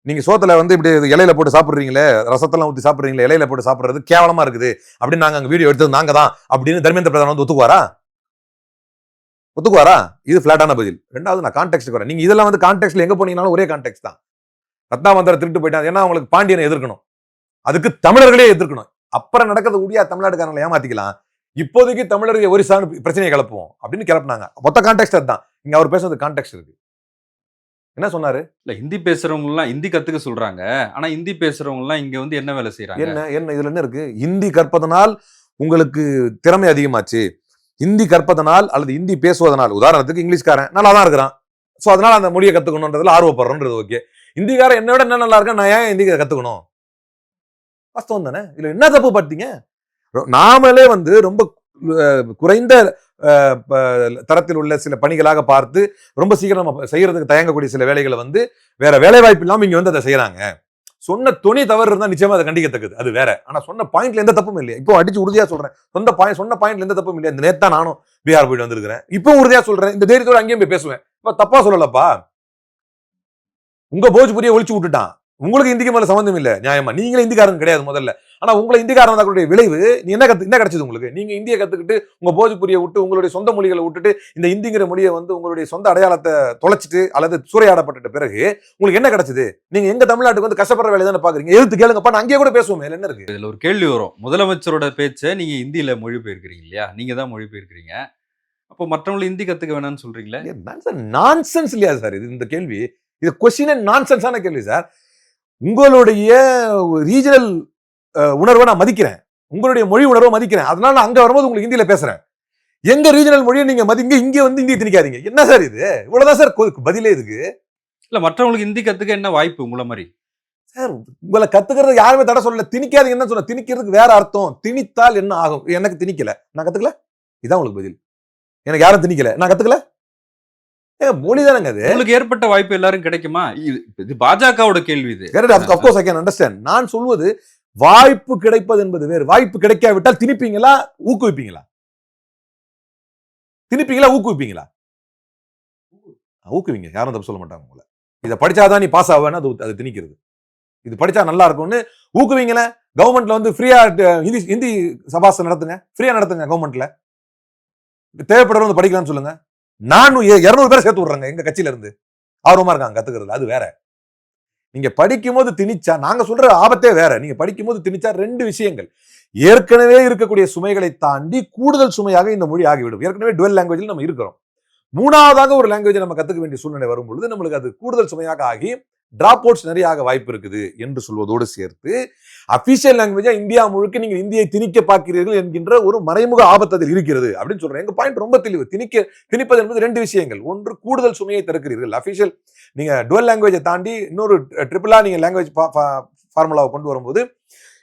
நீங்க சோத்துல வந்து இப்படி இலையில போட்டு சாப்பிடுறீங்களே ரசத்தெல்லாம் ஊற்றி சாப்பிட்றீங்களே இலையில போட்டு சாப்பிடுறது கேவலமா இருக்குது. அப்படின்னு நாங்க அங்க வீடியோ எடுத்தது நாங்க தான். அப்படின்னு தர்மேந்திர பிரதான் வந்து ஒத்துக்குவாரா? ஒத்துக்குவாரா? இது பிளாட்டான பதில். ரெண்டாவது நான் கான்டெக்ட் வரேன். நீங்க இதெல்லாம் வந்து கான்டெக்ட்ல எங்க போனீங்கனாலும் ஒரே கான்டெக்ட் தான். ரத்னாமந்தர திருட்டு போயிட்டாங்க ஏன்னா அவங்களுக்கு பாண்டியனை எதிர்க்கணும். அதுக்கு தமிழர்களே எதிர்க்கணும். அப்புறம் நடக்கிறது முடியா தமிழ்நாட்டுக்காரங்களை ஏமாத்திக்கலாம். இப்போதைக்கு தமிழர்கள் ஒரிசான்னு பிரச்சனையை கிளப்புவோம் அப்படின்னு கிளப்புனாங்க. மொத்த கான்டெக்ட் அதுதான். இங்க அவர் பேசுறது கான்டெக்ட் இருக்கு. என்ன சொன்னாரு? இல்ல ஹிந்தி பேசுறவங்க எல்லாம் ஹிந்தி கத்துக்க சொல்றாங்க. ஆனா ஹிந்தி பேசுறவங்க எல்லாம் இங்க வந்து என்ன வேலை செய்யறாங்க என்ன என்ன இதுல என்ன இருக்கு? இந்தி கற்பதனால் உங்களுக்கு திறமை அதிகமாச்சு. ஹிந்தி கற்பதனால் அல்லது ஹிந்தி பேசுவதனால் உதாரணத்துக்கு இங்கிலீஷ்காரன் நல்லா தான் இருக்கிறான். ஸோ அதனால அந்த மொழியை கற்றுக்கணுன்றதுல ஆர்வப்படுறோன்றது ஓகே ஹிந்திக்காரன் என்னை விட என்ன நல்லா இருக்கேன் நான் ஏன் ஹிந்தி கற்றுக்கணும் வாஸ்தவம் தானே? இல்லை என்ன தப்பு பார்த்தீங்க நாமளே வந்து ரொம்ப குறைந்த ப- தரத்தில் உள்ள சில பணிகளாக பார்த்து ரொம்ப சீக்கிரம் நம்ம செய்யறதுக்கு தயங்கக்கூடிய சில வேலைகளை வந்து வேற வேலை வாய்ப்பு இல்லாமல் இங்கே வந்து அதை செய்கிறாங்க சொன்ன துணி தவறு இருந்தா நிச்சயமா அதை கண்டிக்கத்தக்கது அது வேற. ஆனா சொன்ன பாயிண்ட்ல எந்த தப்பும் இல்லையா. இப்போ அடிச்சு உறுதியா சொல்றேன். சொந்த பாயிண்ட் சொன்ன பாயிண்ட்ல எந்த தப்பும் இல்லையா. இந்த நேத்தா நானும் பீகார் போயிட்டு வந்திருக்கிறேன். இப்போ உறுதியா சொல்றேன். இந்த தைரியத்தோட அங்கேயும் போய் பேசுவேன். இப்ப தப்பா சொல்லலப்பா. உங்க போஜ்புரியை ஒழிச்சு விட்டுட்டான். உங்களுக்கு இந்திக்கு மேல சம்மந்தம் இல்லை. நியாயமா. நீங்களே இந்திக்காரங்க கிடையாது முதல்ல. ஆனா உங்களை இந்திக்காரன் கூடிய விளைவு நீ என்ன கத்து என்ன கிடைச்சது உங்களுக்கு? நீங்க இந்தியை கத்துக்கிட்டு உங்க போஜ்புரியை விட்டு உங்களுடைய சொந்த மொழிகளை விட்டுட்டு இந்த இந்திங்கிற மொழியை வந்து உங்களுடைய சொந்த அடையாளத்தை தொலைச்சிட்டு அல்லது சூறையாடப்பட்ட பிறகு உங்களுக்கு என்ன கிடைச்சது? நீங்க எங்க தமிழ்நாட்டுக்கு வந்து கஷ்டப்படுற வேலையை தானே பாக்குறீங்க? எழுத்து கேளுங்கப்பா நான் அங்கேயே கூட பேசுவோமே என்ன இருக்கு? இதுல ஒரு கேள்வி வரும். முதலமைச்சரோட பேச்சை நீங்க ஹிந்தியில மொழிபெயர்க்கிறீங்க இல்லையா? நீங்க தான் மொழிபெயர்க்கிறீங்க. அப்போ மற்றவங்களை ஹிந்தி கத்துக்க வேணாம்னு சொல்றீங்களே? நான்சென்ஸ் இல்லையா சார் இது இந்த கேள்வி? இது கொஸ்டின் நான்சென்ஸான கேள்வி சார். உங்களுடைய ரீஜனல் உணர்வை நான் மதிக்கிறேன். உங்களுடைய மொழி உணர்வை மதிக்கிறேன். அதனால நான் அங்க வரும்போது உங்களுக்கு ஹிந்தியில பேசுறேன். எங்க ரீஜனல் மொழியை நீங்க மதிங்க இங்க வந்து இந்தியை திணிக்காதீங்க. என்ன சார் இது? இவ்வளவுதான் சார் பதிலே இதுக்கு. இல்ல மற்றவங்களுக்கு ஹிந்தி கத்துக்க என்ன வாய்ப்பு உங்களை மாதிரி? சார் உங்களை கத்துக்கிறது யாருமே தடை சொல்லல. திணிக்காதீங்கன்னு சொன்ன திணிக்கிறதுக்கு வேற அர்த்தம். திணித்தால் என்ன ஆகும்? எனக்கு திணிக்கல. நான் கத்துக்கல? இதான் உங்களுக்கு பதில். எனக்கு யாரும் திணிக்கல. நான் கத்துக்கல? ஏ மொழி தானங்க அது. உங்களுக்கு ஏற்பட்ட வாய்ப்பு எல்லாரும் கிடைக்குமா? இது இது பாஜகவோட கேள்வி இது. அப்கோர்ஸ் ஐ கேன் அண்டர்ஸ்டாண்ட் நான் சொல்வது வாய்ப்பு கிடைப்பது என்பது வேறு. வாய்ப்பு கிடைக்காவிட்டால் திணிப்பீங்களா? ஊக்குவிப்பீங்களா? திணிப்பீங்களா? ஊக்குவிப்பீங்களா? ஊக்குவிங்க. யாரும் தப்பு சொல்ல மாட்டாங்க உங்களை. இதை படிச்சாதான் நீ பாஸ் ஆவேன்னு அது அது திணிக்கிறது. இது படிச்சா நல்லா இருக்கும்னு ஊக்குவிங்களேன் கவர்மெண்ட்ல வந்து ஃப்ரீயா ஹிந்தி ஹிந்தி சபாஸ் நடத்துங்க. ஃப்ரீயா நடத்துங்க கவர்மெண்ட்ல தேவைப்படுறவங்க வந்து படிக்கலாம்னு சொல்லுங்க. நானும் இரநூறு பேர் சேர்த்து விட்றேங்க. எங்க கட்சியில இருந்து. ஆர்வமா இருக்காங்க கத்துக்கிறது அது வேற. நீங்க படிக்கும்போது திணிச்சா நாங்க சொல்ற ஆபத்தே வேற. நீங்க படிக்கும்போது திணிச்சா ரெண்டு விஷயங்கள். ஏற்கனவே இருக்கக்கூடிய சுமைகளை தாண்டி கூடுதல் சுமையாக இந்த மொழி ஆகிவிடும். ஏற்கனவே டுவெல் லாங்குவேஜில் நம்ம இருக்கிறோம். மூணாவதாக ஒரு லாங்குவேஜை நம்ம கற்றுக்க வேண்டிய சூழ்நிலை வரும் பொழுது நம்மளுக்கு அது கூடுதல் சுமையாக ஆகி டிராப் அவுட்ஸ் நிறைய ஆக வாய்ப்பு இருக்குது என்று சொல்வதோடு சேர்த்து அபிஷியல் லாங்குவேஜா இந்தியா முழுக்க நீங்கள் இந்தியை திணிக்க பார்க்கிறீர்கள் என்கின்ற ஒரு மறைமுக ஆபத்து அதில் இருக்கிறது அப்படின்னு சொல்றேன். எங்க பாயிண்ட் ரொம்ப தெளிவு. திணிக்க திணிப்பது என்பது ரெண்டு விஷயங்கள். ஒன்று கூடுதல் சுமையை திறக்கிறீர்கள் அபிஷியல் நீங்க டுவல் லாங்குவேஜை தாண்டி இன்னொரு ட்ரிபிளா நீங்க லாங்குவேஜ் ஃபார்முலாவை கொண்டு வரும்போது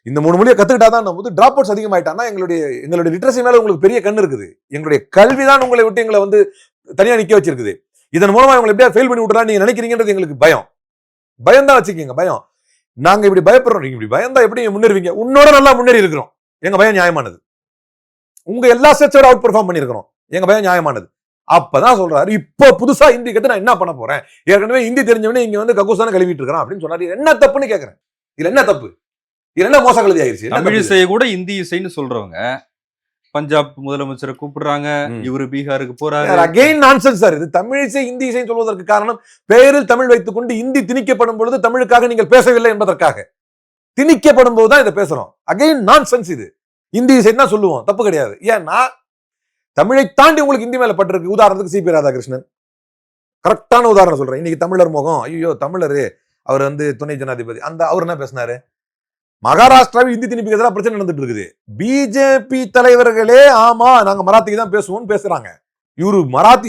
இந்த மூணு மொழியை கற்றுக்கிட்டா தான் நம்ம வந்து அவுட்ஸ் அதிகமாயிட்டான்னா எங்களுடைய எங்களுடைய லிட்ரஸி மேலே உங்களுக்கு பெரிய கண் இருக்குது. எங்களுடைய கல்வி தான் உங்களை விட்டு எங்களை வந்து தனியாக நிற்க வச்சிருக்குது. இதன் மூலமாக உங்களை எப்படியா ஃபெயில் பண்ணி விட்டுறா நீங்கள் நினைக்கிறீங்கன்றது எங்களுக்கு பயம். பயம் தான் வச்சுக்கீங்க பயம். நாங்க இப்படி பயப்படுறோம் நீங்க இப்படி பயந்தா எப்படி முன்னேறுவீங்க? உன்னோட நல்லா முன்னேறி இருக்கிறோம். எங்க பயம் நியாயமானது. உங்க எல்லா ஸ்டேட்ஸோட அவுட் பெர்ஃபார்ம் பண்ணிருக்கிறோம் எங்க பயம் நியாயமானது. அப்பதான் சொல்றாரு இப்போ புதுசா ஹிந்தி கத்து நான் என்ன பண்ண போறேன்? ஏற்கனவே ஹிந்தி தெரிஞ்சவனே இங்க வந்து கக்கூசான கழுவிட்டு இருக்கிறான் அப்படின்னு சொன்னாரு. இது என்ன தப்புன்னு கேக்குறேன்? இதுல என்ன தப்பு? இதுல என்ன மோச கழுதி ஆயிருச்சு? என்ன தமிழ் இது? இசையை கூட இந்தி இசைன்னு சொல்றவங்க பஞ்சாப் முதலமைச்சரை கூப்பிடுறாங்க. இவரு பீகாருக்கு போறாரு. அகைன் நான்சென்ஸ் சார் இது தமிழ் இசை இந்தி இசை சொல்வதற்கு காரணம் பெயரில் தமிழ் வைத்துக் கொண்டு இந்தி திணிக்கப்படும் பொழுது தமிழுக்காக நீங்கள் பேசவில்லை என்பதற்காக. திணிக்கப்படும் போது தான் இதை பேசுறோம். அகைன் நான்சென்ஸ் இது. இந்தி இசை தான் சொல்லுவோம். தப்பு கிடையாது. ஏன்னா தமிழை தாண்டி உங்களுக்கு இந்தி மேல பட்டிருக்கு. உதாரணத்துக்கு சிபி ராதாகிருஷ்ணன். கரெக்டான உதாரணம் சொல்றேன். இன்னைக்கு தமிழர் முகம் ஐயோ தமிழரு. அவர் வந்து துணை ஜனாதிபதி. அந்த அவர் என்ன பேசினாரு? மகாராஷ்டிராவில் இந்தி திணிப்புக்கு எதிராக பிரச்சனை நடந்துட்டு இருக்குது பிஜேபி தலைவர்களே ஆமா நாங்க மராத்திக்கு தான் பேசுவோம்னு பேசுறாங்க. இவரு மராத்தி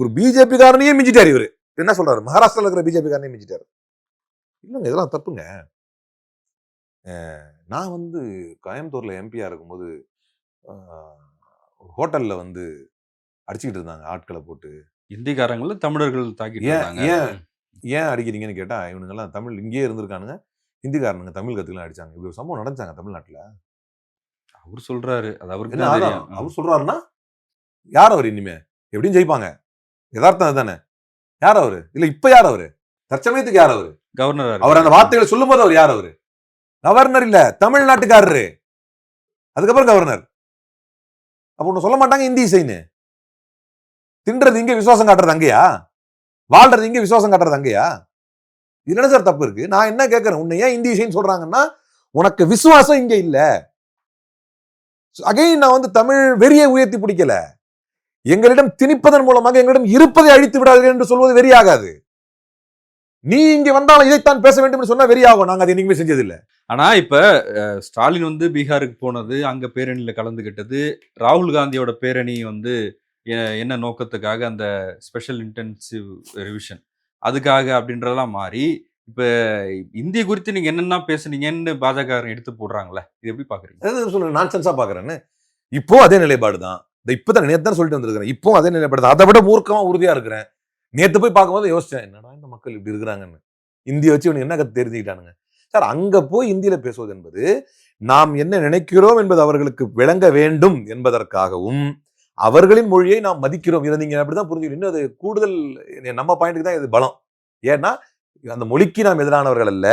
ஒரு பிஜேபி காரனையே மிஞ்சிட்டாரு இவரு. என்ன சொல்றாரு? மகாராஷ்டிரால இருக்கிற பிஜேபி காரனையே மிஞ்சிட்டாரு. இல்லைங்க இதெல்லாம் தப்புங்க. நான் வந்து கோயம்புத்தூர்ல எம்பியா இருக்கும்போது ஹோட்டல்ல வந்து அடிச்சுக்கிட்டு இருந்தாங்க ஆட்களை போட்டு. இந்திக்காரங்கள தமிழர்கள் தாக்கிட்டு ஏன், ஏன்? ஏன் அடிக்கிறீங்கன்னு கேட்டா இவனுங்கெல்லாம் தமிழ் இங்கேயே இருந்திருக்கானுங்க. ஹிந்திக்காரனுங்க தமிழ் கத்துக்கலாம் அடிச்சாங்க. இப்படி ஒரு சம்பவம் நடந்தாங்க தமிழ்நாட்டுல? அவர் சொல்றாரு. அது அவருக்கு அவர் சொல்றாருன்னா யார் அவர் இனிமே? எப்படியும் ஜெயிப்பாங்க. யதார்த்தம் அதுதானே. யார் அவரு? இல்ல இப்ப யார் அவரு? தற்சமயத்துக்கு யார் அவரு? கவர்னர் அவர் அந்த வார்த்தைகளை சொல்லும்போது அவர் யார் அவரு? கவர்னர் இல்ல தமிழ்நாட்டுக்காரரு. அதுக்கப்புறம் கவர்னர். அப்ப ஒண்ணு சொல்ல மாட்டாங்க இந்தி இசைன்னு. தின்றது இங்க விசுவாசம் காட்டுறது அங்கேயா? வாழ்றது இங்க விசுவாசம் காட்டுறது அங்கேயா? இது என்ன சார் தப்பு இருக்கு? நான் என்ன கேட்கறேன் உன்னை ஏன் இந்தி இசைன்னு சொல்றாங்கன்னா உனக்கு விசுவாசம் இங்க இல்ல. அகைன் நான் வந்து தமிழ் வெறியை உயர்த்தி பிடிக்கல. எங்களிடம் திணிப்பதன் மூலமாக எங்களிடம் இருப்பதை அழித்து விடாதீர்கள் என்று சொல்வது வெறியாகாது. நீ இங்க வந்தாலும் இதைத்தான் பேச வேண்டும் என்று சொன்னா வெறியாகும். நாங்க அதை என்னைக்குமே செஞ்சதில்லை. ஆனா இப்ப ஸ்டாலின் வந்து பீகாருக்கு போனது அங்க பேரணியில கலந்துகிட்டது ராகுல் காந்தியோட பேரணி வந்து என்ன நோக்கத்துக்காக அந்த ஸ்பெஷல் இன்டென்சிவ் ரிவிஷன் அதுக்காக அப்படின்றதெல்லாம் மாறி இப்போ இந்திய குறித்து நீங்கள் என்னென்ன பேசுனீங்கன்னு பாஜக எடுத்து போடுறாங்களே இது எப்படி பார்க்குறீங்க சொல்லுங்கள் நான் சென்ஸாக பார்க்குறேன்னு இப்போ அதே நிலைப்பாடு தான். இந்த இப்போ தான் நேற்று தான் சொல்லிட்டு வந்திருக்கிறேன். இப்போ அதே நிலைப்பாடு தான். அதை விட மூர்க்கமாக உறுதியாக இருக்கிறேன். நேற்று போய் பார்க்கும்போது யோசிச்சேன் என்னடா இந்த மக்கள் இப்படி இருக்கிறாங்கன்னு? இந்திய வச்சு இவனுக்கு என்ன கத்து தெரிஞ்சுக்கிட்டானுங்க? சார் அங்கே போய் இந்தியில் பேசுவது என்பது நாம் என்ன நினைக்கிறோம் என்பது அவர்களுக்கு விளங்க வேண்டும் என்பதற்காகவும் அவர்களின் மொழியை நாம் மதிக்கிறோம். இதை நீங்க அப்படிதான் புரிஞ்சுக்கணும். இன்னும் அது கூடுதல் நம்ம பாயிண்ட்டுக்கு தான் இது பலம். ஏன்னா அந்த மொழிக்கு நாம் எதிரானவர்கள் அல்ல.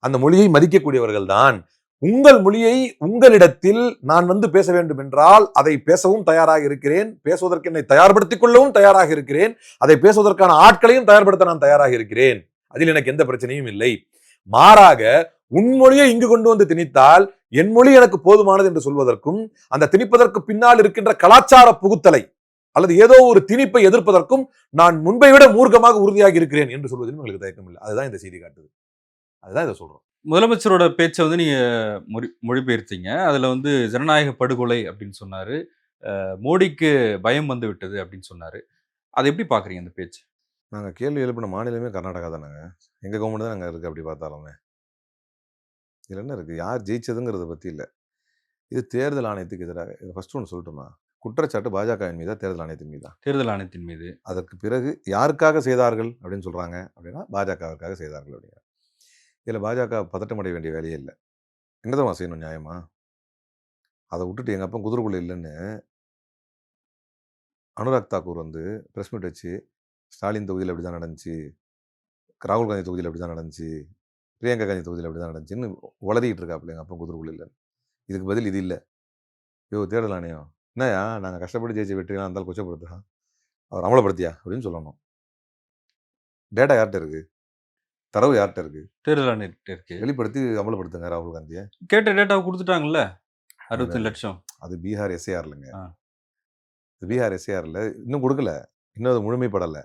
அந்த மொழியை மதிக்கக்கூடியவர்கள் தான். உங்கள் மொழியை உங்களிடத்தில் நான் வந்து பேச வேண்டும் என்றால் அதை பேசவும் தயாராக இருக்கிறேன். பேசுவதற்கு என்னை தயார்படுத்திக் கொள்ளவும் தயாராக இருக்கிறேன். அதை பேசுவதற்கான ஆட்களையும் தயார்படுத்த நான் தயாராக இருக்கிறேன். அதில் எனக்கு எந்த பிரச்சனையும் இல்லை. மாறாக உன் மொழியை இங்கு கொண்டு வந்து திணித்தால் என் மொழி எனக்கு போதுமானது என்று சொல்வதற்கும் அந்த திணிப்பதற்கு பின்னால் இருக்கின்ற கலாச்சார புகுத்தலை அல்லது ஏதோ ஒரு திணிப்பை எதிர்ப்பதற்கும் நான் முன்பை விட மூர்க்கமாக உறுதியாக இருக்கிறேன் என்று சொல்வதிலும் உங்களுக்கு தயக்கம் இல்லை. அதுதான் இந்த செய்தி காட்டுது. அதுதான் இதை சொல்றோம். முதலமைச்சரோட பேச்சை வந்து நீங்க மொழி மொழிபெயர்த்தீங்க. அதுல வந்து ஜனநாயக படுகொலை அப்படின்னு சொன்னாரு. மோடிக்கு பயம் வந்து விட்டது அப்படின்னு சொன்னாரு. அதை எப்படி பாக்குறீங்க அந்த பேச்சு? நாங்கள் கேள்வி எழுப்பின மாநிலமே கர்நாடகா தானேங்க. எங்கள் கவர்மெண்ட் தான் நாங்கள் இருக்குது அப்படி பார்த்தாலுமே. இதில் என்ன இருக்குது யார் ஜெயிச்சதுங்கிறத பற்றி இல்லை. இது தேர்தல் ஆணையத்துக்கு எதிராக. இது ஃபர்ஸ்ட் ஒன்று சொல்லட்டுமா? குற்றச்சாட்டு பாஜகவின் மீதா? தேர்தல் ஆணையத்தின் மீதா? தேர்தல் ஆணையத்தின் மீது. அதற்கு பிறகு யாருக்காக செய்தார்கள் அப்படின்னு சொல்கிறாங்க அப்படின்னா பாஜகவிற்காக செய்தார்கள் அப்படிங்க இதில் பாஜக பதட்டமடைய வேண்டிய வேலையே இல்லை. என்னதான் செய்யணும் நியாயமா? அதை விட்டுட்டு எங்கள் அப்பா குதிரைக்குள்ள இல்லைன்னு அனுராக் தாக்கூர் வந்து ப்ரெஸ் மீட் வச்சு ஸ்டாலின் தொகுதியில் அப்படி தான் நடந்துச்சு ராகுல் காந்தி தொகுதியில் அப்படி தான் நடந்துச்சு பிரியங்கா காந்தி தொகுதியில் அப்படி தான் நடந்துச்சுன்னு உளறிக்கிட்டு இருக்காப்புல எங்கள் அப்பா குதிரைக்குள்ள இதுக்கு பதில் இது இல்லை. யோ தேர்தல் ஆணையம். என்னய்யா நாங்கள் கஷ்டப்பட்டு ஜெயிச்ச வெற்றிலாம் இருந்தாலும் கொச்சப்படுத்தா அவர் அமலப்படுத்தியா? அப்படின்னு சொல்லணும். டேட்டா யார்கிட்ட இருக்கு? தரவு யார்கிட்ட இருக்கு? தேர்தல் இருக்கு. வெளிப்படுத்தி அமலப்படுத்துங்க ராகுல் காந்தியை. கேட்ட டேட்டாவை கொடுத்துட்டாங்கல்ல? அறுபத்தி லட்சம். அது பீகார் எஸ்ஏஆர்லங்க. இது பீகார் எஸ்ஏஆர்ல இன்னும் கொடுக்கல. இன்னும் அது முழுமைப்படலை.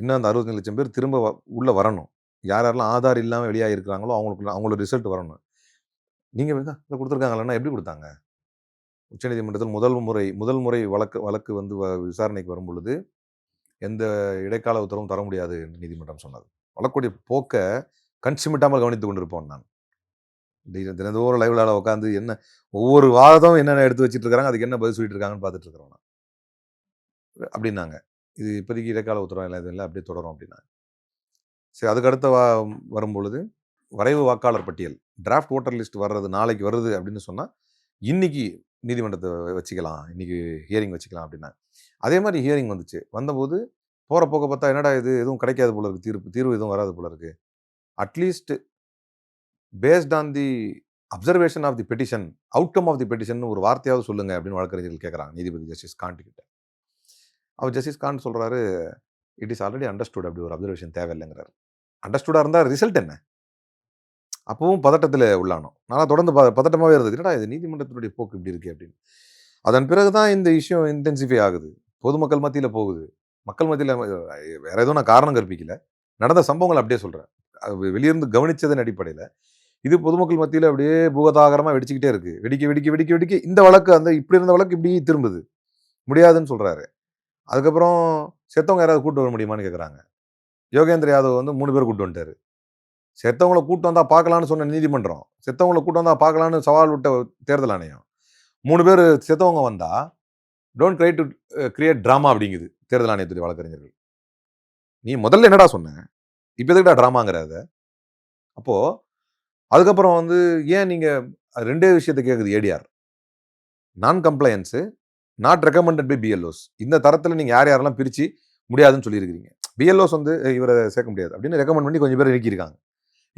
இன்னும் அந்த அறுபத்தஞ்சு லட்சம் பேர் திரும்ப உள்ள வரணும். யார் யாரெல்லாம் ஆதார் இல்லாமல் வெளியாக இருக்கிறாங்களோ அவங்களுக்கு அவங்களோட ரிசல்ட் வரணும். நீங்கள் இதை கொடுத்துருக்காங்களன்னா எப்படி கொடுத்தாங்க? உச்சநீதிமன்றத்தில் முதல் முறை முதல் முறை வழக்கு வழக்கு வந்து வ- விசாரணைக்கு வரும் பொழுது எந்த இடைக்கால உத்தரவும் தர முடியாது என்று நீதிமன்றம் சொன்னது. வழக்குடைய போக்கை கண்சிமிட்டாமல் கவனித்துக் கொண்டிருப்போம் நான். தி- தினந்தோறும் லைவ்ல உட்காந்து என்ன ஒவ்வொரு வாரத்தும் என்னென்ன எடுத்து வச்சுட்டு இருக்காங்க அதுக்கு என்ன பதில் சொல்லிட்டு இருக்காங்கன்னு பார்த்துட்டு இருக்கிறோம் நான். அப்படின்னாங்க. இது இப்போதைக்கு இடைக்கால உத்தரவு இல்லை இது இல்லை அப்படியே தொடரும் அப்படின்னாங்க. சரி அதுக்கு அடுத்த வா வரும்பொழுது வரைவு வாக்காளர் பட்டியல் டிராஃப்ட் ஓட்டர் லிஸ்ட் வர்றது நாளைக்கு வருது அப்படின்னு சொன்னால் இன்றைக்கி நீதிமன்றத்தை வச்சுக்கலாம் இன்றைக்கி ஹியரிங் வச்சுக்கலாம் அப்படின்னா அதே மாதிரி ஹியரிங் வந்துச்சு. வந்தபோது போகிற போக்க பார்த்தா என்னடா இது? எதுவும் கிடைக்காது போல இருக்குது தீர்ப்பு தீர்வு எதுவும் வராது போல இருக்குது at least based on the observation of the petition outcome of the petition ஒரு வார்த்தையாவது சொல்லுங்கள் அப்படின்னு வழக்கறிஞர்கள் கேட்குறாங்க நீதிபதி ஜஸ்டிஸ் காண்ட் கிட்ட. அவர் ஜஸ்டிஸ் காண்ட் சொல்கிறாரு இட் இஸ் ஆல்ரெடி அண்டர்ஸ்டுட் அப்படி ஒரு அப்சர்வேஷன் தேவையில்லைங்கிறார். அண்டர்ஸ்டுடாக இருந்தால் ரிசல்ட் என்ன? அப்பவும் பதட்டத்தில் உள்ளானோம் நான் தொடர்ந்து ப பதட்டமாகவே இருந்தது. என்னடா இது நீதிமன்றத்தினுடைய போக்கு இப்படி இருக்குது அப்படின்னு. அதன் பிறகு தான் இந்த இஷ்யூ இன்டென்சிஃபை ஆகுது. பொதுமக்கள் மத்தியில் போகுது. மக்கள் மத்தியில் வேற எதுவும் நான் காரணம் கற்பிக்கல. நடந்த சம்பவங்கள் அப்படியே சொல்கிறேன் வெளியிருந்து கவனிச்சதன் அடிப்படையில். இது பொதுமக்கள் மத்தியில் அப்படியே பூகதாகரமாக வெடிச்சுக்கிட்டே இருக்குது வெடிக்க வெடிக்க வெடிக்க வெடிக்க இந்த வழக்கு அந்த இப்படி இருந்த வழக்கு இப்படி திரும்புது. முடியாதுன்னு சொல்கிறாரு அதுக்கப்புறம் செத்தவங்க யாராவது கூட்டு வர முடியுமான்னு கேட்குறாங்க யோகேந்திர யாதவ் வந்து மூணு பேர் கூட்டு வந்துட்டார். செத்தவங்களை கூட்டு வந்தால் பார்க்கலான்னு சொன்ன நீதிமன்றம் செத்தவங்களை கூட்டு வந்தால் பார்க்கலான்னு சவால் விட்ட தேர்தல் ஆணையம் மூணு பேர் செத்தவங்க வந்தால் don't try to create drama அப்படிங்குது தேர்தல் ஆணையத்துடைய வழக்கறிஞர்கள். நீ முதல்ல என்னடா சொன்ன? இப்போ எதுக்குடா ட்ராமாங்கிற அதை அதுக்கப்புறம் வந்து ஏன் நீங்கள் ரெண்டே விஷயத்தை கேட்குது ADR non compliance not recommended by BLOs இந்த தரத்தில் நீங்கள் யார் யாரெல்லாம் பிரித்து முடியாதுன்னு சொல்லியிருக்கிறீங்க. பிஎல்ஓஸ் வந்து இவரை சேர்க்க முடியாது. அப்படின்னு ரெக்கமெண்ட் பண்ணி கொஞ்சம் பேர் நீக்கியிருக்காங்க.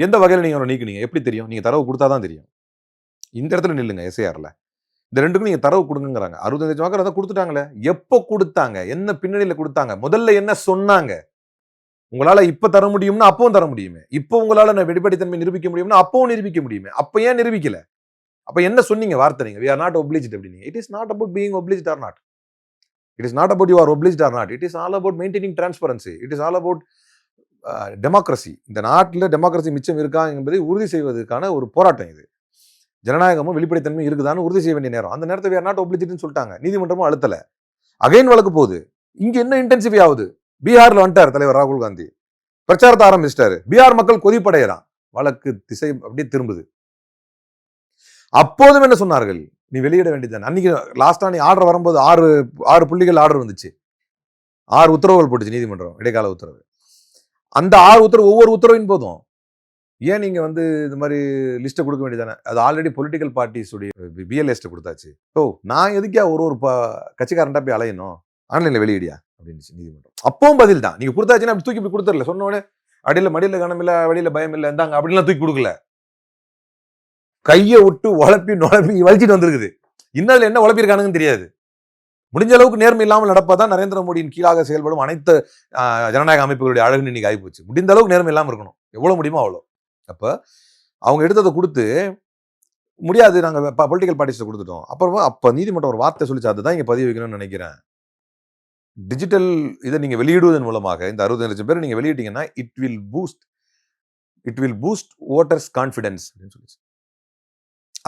எந்த வகையில் நீங்கள் அவரை நீக்கினீங்க? எப்படி தெரியும்? நீங்கள் தரவு கொடுத்தா தான் தெரியும். இந்த இடத்துல நில்லுங்க எஸ்ஏஆரில் இந்த ரெண்டுக்கும் நீங்கள் தரவு கொடுங்கங்கிறாங்க. அறுபத்தஞ்சு வாக்கர் அதை கொடுத்துட்டாங்களே. எப்போ கொடுத்தாங்க? என்ன பின்னணியில் கொடுத்தாங்க? முதல்ல என்ன சொன்னாங்க? உங்களால் இப்போ தர முடியும்னா அப்பவும் தர முடியுமே. இப்போ உங்களால் நான் வெளிப்படைத்தன்மை நிரூபிக்க முடியும்னா அப்பவும் நிரூபிக்க முடியுமே. அப்போ ஏன் நிரூபிக்கல? அப்போ என்ன சொன்னீங்க? வார்த்தை நீங்கள் வி ஆர் நாட் ஒப்ளிஜ்ட் அப்படின்னு it is not about being obliged or not it is not about you are obliged or not it is all about maintaining transparency it is all about democracy இந்த நாட்டில் டெமோக்ரஸி மிச்சம் இருக்கா என்பதை உறுதி செய்வதற்கான ஒரு போராட்டம் இது. ஜனநாயகமும் வெளிப்படைத்தன்மை இருக்குதான்னு உறுதி செய்ய வேண்டிய நேரம். அந்த நேரத்தை வேறு நாட் ஒப்ளிச்சிட்டுன்னு சொல்லிட்டாங்க. நீதிமன்றமும் அழுத்தலை. அகைன் வழக்கு போகுது. இங்கே என்ன இன்டென்சிஃபை ஆகுது? பீகாரில் வந்துட்டார் தலைவர் ராகுல் காந்தி. பிரச்சாரத்தை ஆரம்பிச்சிட்டாரு. பீகார் மக்கள் கொதிப்படைகிறான் வழக்கு திசை அப்படியே திரும்புது. அப்போதும் என்ன சொன்னார்கள்? நீ வெளியிட வேண்டியது அன்னைக்கு லாஸ்டா நீ ஆர்டர் வரும்போது ஆறு ஆறு புள்ளிகள் ஆர்டர் வந்துச்சு. ஆறு உத்தரவுகள் போட்டுச்சு நீதிமன்றம் இடைக்கால உத்தரவு. அந்த ஆறு உத்தரவு ஒவ்வொரு உத்தரவின் போதும். ஏன் நீங்க வந்து இந்த மாதிரி லிஸ்ட்டை கொடுக்க வேண்டியதானே அது ஆல்ரெடி பொலிட்டிக்கல் பார்ட்டிஸுடைய பிஎல்எஸ்ட்டை கொடுத்தாச்சு. ஓ நான் எதுக்கே ஒரு ஒரு ப- கட்சிக்காரன்டா போய் அலையணும்? ஆன்லைனில் வெளியிடியா? அப்படின்னு நீதிமன்றம். அப்பவும் பதில் தான். நீங்க கொடுத்தாச்சுன்னா அப்படி தூக்கி இப்படி கொடுத்துடல. சொன்னோடனே அடியில் மடியில் கணமில்லை வெளியில் பயம் இல்லை இருந்தாங்க அப்படின்லாம் தூக்கி கொடுக்கல. கையை விட்டு உழப்பி நுழப்பி வலிச்சிட்டு வந்திருக்குது. இன்னும் என்ன உழப்பியிருக்கானுங்கன்னு தெரியாது. முடிஞ்ச அளவுக்கு நேர்மை இல்லாமல் நடப்பதான் நரேந்திர மோடியின் கீழாக செயல்படும் அனைத்து ஜனநாயக அமைப்புகளுடைய அழகு இன்னைக்கு ஆகிப்போச்சு. முடிந்த அளவுக்கு நேர்மை இல்லாமல் இருக்கணும். எவ்வளோ முடியுமோ அவ்வளோ அப்போ அவங்க எடுத்ததை கொடுத்து முடியாது நாங்கள் பொலிட்டிக்கல் பார்ட்டிஸ் கொடுத்துட்டோம். அப்புறமா அப்போ நீதிமன்றம் ஒரு வார்த்தை சொல்லிச்சு அதுதான் இங்கே பதிவு வைக்கணும்னு நினைக்கிறேன். டிஜிட்டல் இதை நீங்கள் வெளியிடுவதன் மூலமாக இந்த அறுபது லட்சம் பேர் நீங்கள் வெளியிட்டீங்கன்னா it will boost it will boost voters confidence அப்படின்னு சொல்லிச்சு.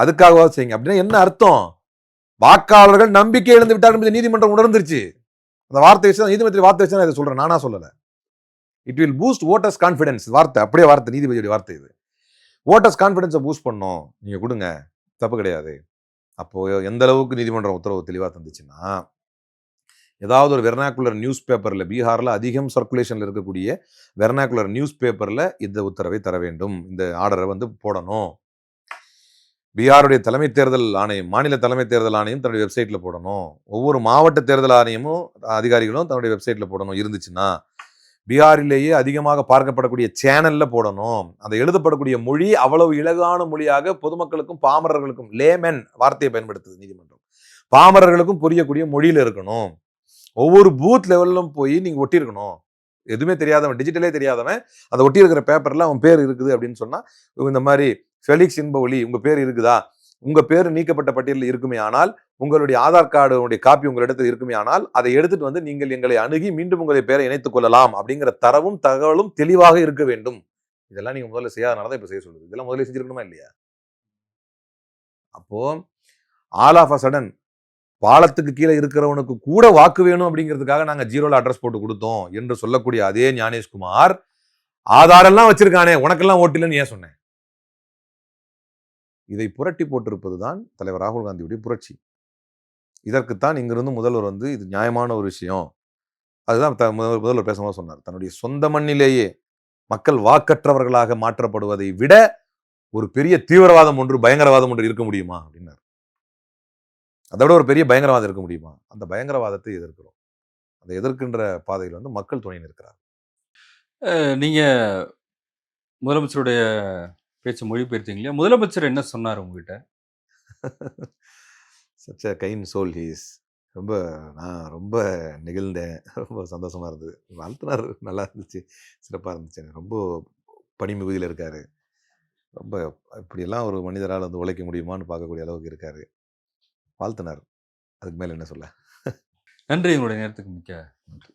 அதுக்காகவா செய்யுங்க. அப்படின்னா என்ன அர்த்தம்? வாக்காளர்கள் நம்பிக்கை இழந்து விட்டார் என்பதை நீதிமன்றம் உணர்ந்துருச்சு. அந்த வார்த்தை வச்சு தான் நீதிமன்ற வார்த்தை வச்சு நான் இதை சொல்கிறேன் நானா சொல்லலை. It will boost voters confidence வார்த்தை அப்படியே வார்த்தை நீதிபதியுடைய வார்த்தை இது. ஓட்டர்ஸ் கான்ஃபிடன்ஸை பூஸ்ட் பண்ணோம் நீங்கள் கொடுங்க. தப்பு கிடையாது. அப்போ எந்த அளவுக்கு நீதிமன்றம் உத்தரவு தெளிவாக தந்துச்சுன்னா ஏதாவது ஒரு வெர்னாக்குலர் நியூஸ் பேப்பரில் பீகாரில் அதிகம் சர்க்குலேஷனில் இருக்கக்கூடிய வெர்னாக்குலர் நியூஸ் பேப்பரில் இந்த உத்தரவை தர வேண்டும். இந்த ஆர்டரை வந்து போடணும். பீகாருடைய தலைமை தேர்தல் ஆணையம் மாநில தலைமை தேர்தல் ஆணையம் தன்னுடைய வெப்சைட்டில் போடணும். ஒவ்வொரு மாவட்ட தேர்தல் ஆணையமும் அதிகாரிகளும் தன்னுடைய வெப்சைட்டில் போடணும். இருந்துச்சுன்னா பீகாரிலேயே அதிகமாக பார்க்கப்படக்கூடிய சேனலில் போடணும். அந்த எழுதப்படக்கூடிய மொழி அவ்வளவு இலகான மொழியாக பொதுமக்களுக்கும் பாமரர்களுக்கும் லேமென் வார்த்தையை பயன்படுத்துது நீதிமன்றம். பாமரர்களுக்கும் புரியக்கூடிய மொழியில் இருக்கணும். ஒவ்வொரு பூத் லெவல்லும் போய் நீங்கள் ஒட்டியிருக்கணும். எதுவுமே தெரியாதவன் டிஜிட்டலே தெரியாதவன் அதை ஒட்டி இருக்கிற பேப்பர்ல அவன் பேர் இருக்குது அப்படின்னு சொன்னா இந்த மாதிரி ஃபெலிக்ஸ் இன்பவொலி உங்க பேர் இருக்குதா? உங்க பேர் நீக்கப்பட்ட பட்டியலில் இருக்குமே ஆனால் உங்களுடைய ஆதார் கார்டு காப்பி உங்களிடத்தில் இருக்குமே ஆனால் அதை எடுத்துட்டு வந்து நீங்கள் எங்களை அணுகி மீண்டும் உங்களை பேரை இணைத்துக் கொள்ளலாம் அப்படிங்கிற தரவும் தகவலும் தெளிவாக இருக்க வேண்டும். இதெல்லாம் நீங்க முதல்ல செய்யாதனால தான் இப்ப செய்ய சொல்லுது இதெல்லாம் முதல்ல செஞ்சிருக்கணுமா இல்லையா? அப்போ ஆல் ஆஃப் அ சடன் பாலத்துக்கு கீழே இருக்கிறவனுக்கு கூட வாக்கு வேணும் அப்படிங்கிறதுக்காக நாங்கள் ஜீரோல அட்ரஸ் போட்டு கொடுத்தோம் என்று சொல்லக்கூடிய அதே ஞானேஷ்குமார் ஆதாரெல்லாம் வச்சிருக்கானே உனக்கெல்லாம் ஓட்டு ஏன் சொன்னேன்? இதை புரட்டி போட்டிருப்பது தான் தலைவர் ராகுல் காந்தியுடைய புரட்சி. இதற்குத்தான் இங்கிருந்து முதல்வர் வந்து இது நியாயமான ஒரு விஷயம். அதுதான் த- முதல்வர் முதல்வர் பேசும்போது சொன்னார். தன்னுடைய சொந்த மண்ணிலேயே மக்கள் வாக்கற்றவர்களாக மாற்றப்படுவதை விட ஒரு பெரிய தீவிரவாதம் ஒன்று பயங்கரவாதம் ஒன்று இருக்க முடியுமா? அப்படின்னார். அதை விட ஒரு பெரிய பயங்கரவாதம் இருக்க முடியுமா? அந்த பயங்கரவாதத்தை எதிர்க்கிறோம். அதை எதிர்க்கின்ற பாதையில் வந்து மக்கள் துணை நிற்கிறார் அஹ், நீங்க முதலமைச்சருடைய பேச்சு மொழிபெயர்த்தீங்க இல்லையா? முதலமைச்சர் என்ன சொன்னார் உங்ககிட்ட? சச்ச கைன் சோல் ஹீஸ் ரொம்ப நான் ரொம்ப நெகிழ்ந்தேன். ரொம்ப சந்தோஷமா இருந்தது. வாழ்த்தினார். நல்லா இருந்துச்சு. சிறப்பாக இருந்துச்சு. ரொம்ப பணி மிகுதியில் இருக்காரு. ரொம்ப இப்படியெல்லாம் ஒரு மனிதரால் வந்து உழைக்க முடியுமான்னு பார்க்கக்கூடிய அளவுக்கு இருக்காரு. வாழ்த்தினார். அதுக்கு மேலே என்ன சொல்ல? நன்றி. உங்களுடைய நேரத்துக்கு மிக்க நன்றி.